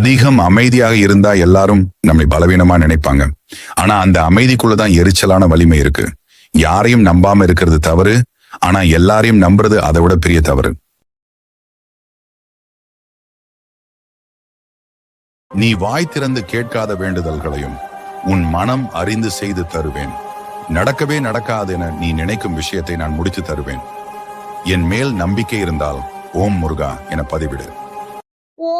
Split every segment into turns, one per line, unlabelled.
அதிகம் அமைதியாக இருந்தா எல்லாரும் நம்மை பலவீனமா நினைப்பாங்க. ஆனா அந்த அமைதிக்குள்ளதான் எரிச்சலான வலிமை இருக்கு. யாரையும் நம்பாம இருக்கிறது தவறு ஆனா எல்லாரையும் நம்புறது அதை விட பெரிய தவறு. நீ வாய் திறந்து கேட்காத வேண்டுதல்களையும் உன் மனம் அறிந்து செய்து தருவேன். நடக்கவே நடக்காது என நீ நினைக்கும் விஷயத்தை நான் முடித்து தருவேன். என் மேல் நம்பிக்கை இருந்தால் ஓம் முருகா என பதிவிடு.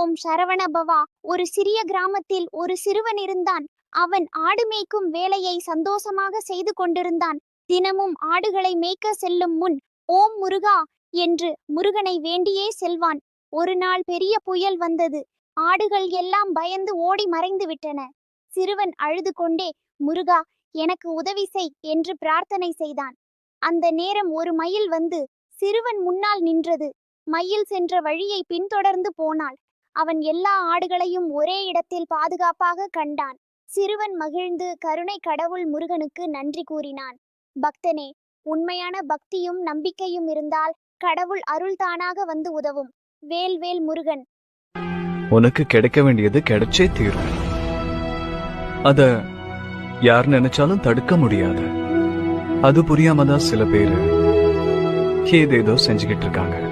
ஓம் சரவணபவா ஒரு சிறிய கிராமத்தில் ஒரு சிறுவன் இருந்தான். அவன் ஆடு மேய்க்கும் வேலையை சந்தோஷமாக செய்து கொண்டிருந்தான். தினமும் ஆடுகளை மேய்க்க செல்லும் முன் ஓம் முருகா என்று முருகனை வேண்டியே செல்வான். ஒரு நாள் பெரிய புயல் வந்தது. ஆடுகள் எல்லாம் பயந்து ஓடி மறைந்து விட்டன. சிறுவன் அழுது கொண்டே முருகா எனக்கு உதவி செய் என்று பிரார்த்தனை செய்தான். அந்த நேரம் ஒரு மயில் வந்து சிறுவன் முன்னால் நின்றது. மயில் சென்ற வழியை பின்தொடர்ந்து போனாள். அவன் எல்லா ஆடுகளையும் ஒரே இடத்தில் பாதுகாப்பாக கண்டான். சிறுவன் மகிழ்ந்து கருணை கடவுள் முருகனுக்கு நன்றி கூறினான். பக்தனே உண்மையான பக்தியும் நம்பிக்கையும் இருந்தால் கடவுள் அருள் தானாக வந்து உதவும். வேல் வேல் முருகன்.
உனக்கு கிடைக்க வேண்டியது கிடைச்சே தீரும். அத யார் நினைச்சாலும் தடுக்க முடியாது. அது புரியாம தான் சில பேரு ஏதேதோ செஞ்சுக்கிட்டு இருக்காங்க.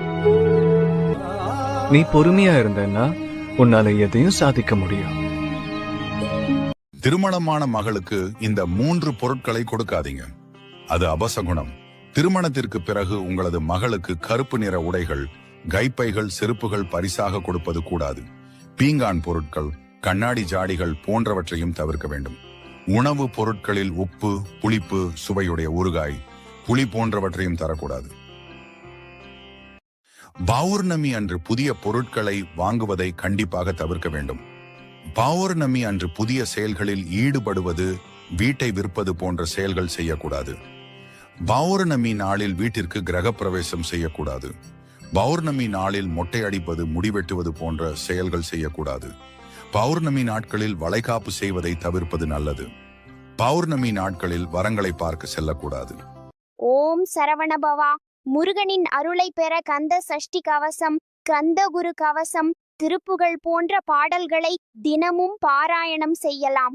நீ பொறுமையா இருந்தன்னா உன்னால எதையும் சாதிக்க முடியும்.
திருமணமான மகளுக்கு இந்த மூன்று பொருட்களை கொடுக்காதீங்க. அது அபசகுணம். திருமணத்திற்கு பிறகு உங்களது மகளுக்கு கருப்பு நிற உடைகள் கைப்பைகள் செருப்புகள் பரிசாக கொடுப்பது கூடாது. பீங்கான் பொருட்கள் கண்ணாடி ஜாடிகள் போன்றவற்றையும் தவிர்க்க வேண்டும். உணவு பொருட்களில் உப்பு புளிப்பு சுவையுடைய ஊறுகாய் புளி போன்றவற்றையும் தரக்கூடாது. பௌர்ணமி அன்று புதிய பொருட்களை வாங்குவதை கண்டிப்பாக தவிர்க்க வேண்டும். பௌர்ணமி அன்று புதிய செயல்களில் ஈடுபடுவது வீட்டை விற்பது போன்ற செயல்கள் செய்யக்கூடாது. பௌர்ணமி நாளில் வீட்டிற்கு கிரகப்பிரவேசம் செய்யக்கூடாது. பௌர்ணமி நாளில் மொட்டை அடிப்பது முடிவெட்டுவது போன்ற செயல்கள் செய்யக்கூடாது. பௌர்ணமி நாட்களில் வளைகாப்பு செய்வதை தவிர்ப்பது நல்லது. பௌர்ணமி நாட்களில் வரங்களை பார்க்க செல்லக்கூடாது.
ஓம் சரவணபவா. முருகனின் அருளை பெற கந்த சஷ்டி கவசம் கந்தகுரு கவசம் திருப்புகழ் போன்ற பாடல்களை தினமும் பாராயணம் செய்யலாம்.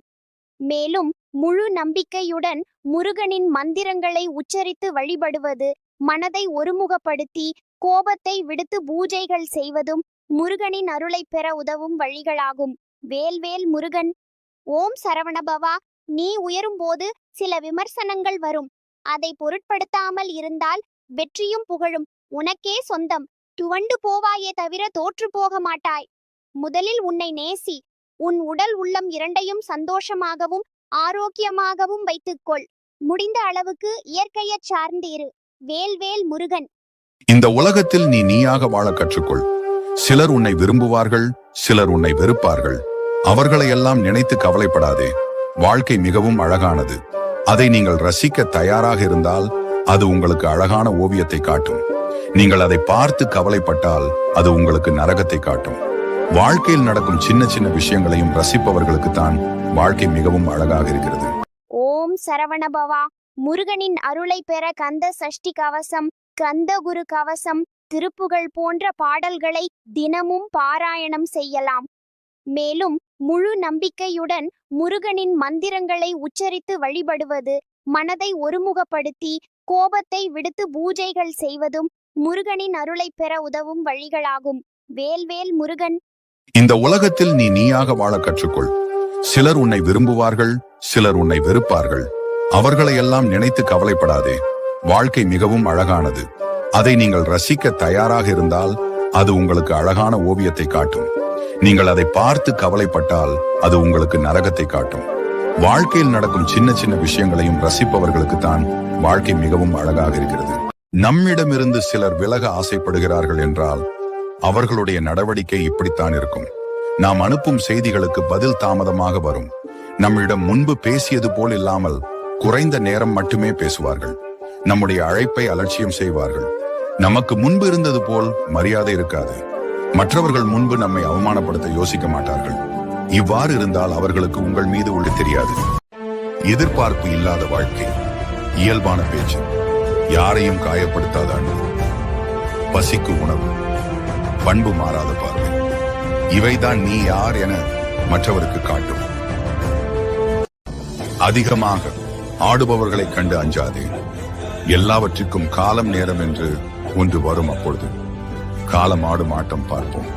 மேலும் முழு நம்பிக்கையுடன் முருகனின் மந்திரங்களை உச்சரித்து வழிபடுவது மனதை ஒருமுகப்படுத்தி கோபத்தை விடுத்து பூஜைகள் செய்வதும் முருகனின் அருளை பெற உதவும் வழிகளாகும். வேல்வேல் முருகன் ஓம் சரவணபவா நீ உயரும்போது சில விமர்சனங்கள் வரும். அதை பொருட்படுத்தாமல் இருந்தால் வெற்றியும் புகழும். உனக்கே சொந்தம். துவண்டு போவாயே தவிர தோற்று போக மாட்டாய். முதலில் உன்னை நேசி. உன் உடல் உள்ளம் இரண்டையும் சந்தோஷமாகவும் ஆரோக்கியமாகவும் வைத்துக்கொள். முடிந்த அளவுக்கு இயற்கையை சார்ந்திரு. வேல்வேல் முருகன்.
இந்த உலகத்தில் நீ நீயாக வாழ கற்றுக்கொள். சிலர் உன்னை விரும்புவார்கள் சிலர் உன்னை வெறுப்பார்கள். அவர்களை எல்லாம் நினைத்து கவலைப்படாதே. வாழ்க்கை மிகவும் அழகானது. அதை நீங்கள் ரசிக்க தயாராக இருந்தால் அது உங்களுக்கு அழகான ஓவியத்தை காட்டும். நீங்கள் அதை பார்த்து கவலைப்பட்டால் அது உங்களுக்கு நரகத்தை காட்டும். வாழ்க்கையில் நடக்கும் சின்ன சின்ன விஷயங்களையும் ரசிப்பவர்களுக்கு தான் வாழ்க்கை மிகவும் அழகாக இருக்கிறது.
ஓம் சரவணபவா முருகனின் அருளை பெற கந்த சஷ்டி கவசம் கந்த குரு கவசம் திருப்புகள் போன்ற பாடல்களை தினமும் பாராயணம் செய்யலாம். மேலும் முழு நம்பிக்கையுடன் முருகனின் மந்திரங்களை உச்சரித்து வழிபடுவது மனதை ஒருமுகப்படுத்தி கோபத்தை விடுத்து பூஜைகள் செய்வதும் முருகனின் அருளை பெற உதவும் வழிகளாகும். வேல்வேல் முருகன்.
இந்த உலகத்தில் நீ நீயாக வாழ கற்றுக்கொள். சிலர் உன்னை விரும்புவார்கள் சிலர் உன்னை வெறுப்பார்கள். அவர்களை எல்லாம் நினைத்து கவலைப்படாதே. வாழ்க்கை மிகவும் அழகானது. அதை நீங்கள் ரசிக்க தயாராக இருந்தால் அது உங்களுக்கு அழகான ஓவியத்தை காட்டும். நீங்கள் அதை பார்த்து கவலைப்பட்டால் அது உங்களுக்கு நரகத்தை காட்டும். வாழ்க்கையில் நடக்கும் சின்ன சின்ன விஷயங்களையும் ரசிப்பவர்களுக்கு தான் வாழ்க்கை மிகவும் அழகாக இருக்கிறது. நம்மிடமிருந்து சிலர் விலக ஆசைப்படுகிறார்கள் என்றால் அவர்களுடைய நடவடிக்கை இப்படித்தான் இருக்கும். நாம் அனுப்பும் செய்திகளுக்கு பதில் தாமதமாக வரும். நம்மிடம் முன்பு பேசியது போல் இல்லாமல் குறைந்த நேரம் மட்டுமே பேசுவார்கள். நம்முடைய அழைப்பை அலட்சியம் செய்வார்கள். நமக்கு முன்பு இருந்தது போல் மரியாதை இருக்காது. மற்றவர்கள் முன்பு நம்மை அவமானப்படுத்த யோசிக்க மாட்டார்கள். இவ்வாறு இருந்தால் அவர்களுக்கு உங்கள் மீது உள்ள தெரியாது. எதிர்பார்ப்பு இல்லாத வாழ்க்கை இயல்பான பேச்சு யாரையும் காயப்படுத்தாத அன்பு பசிக்கு உணவு பண்பு மாறாத பார்வை இவைதான் நீ யார் என மற்றவருக்கு காட்டும். அதிகமாக ஆடுபவர்களை கண்டு அஞ்சாதே. எல்லாவற்றிற்கும் காலம் நேரம் என்று ஒன்று வரும் அப்பொழுது. காலம் ஆடும் ஆட்டம் பார்ப்போம்.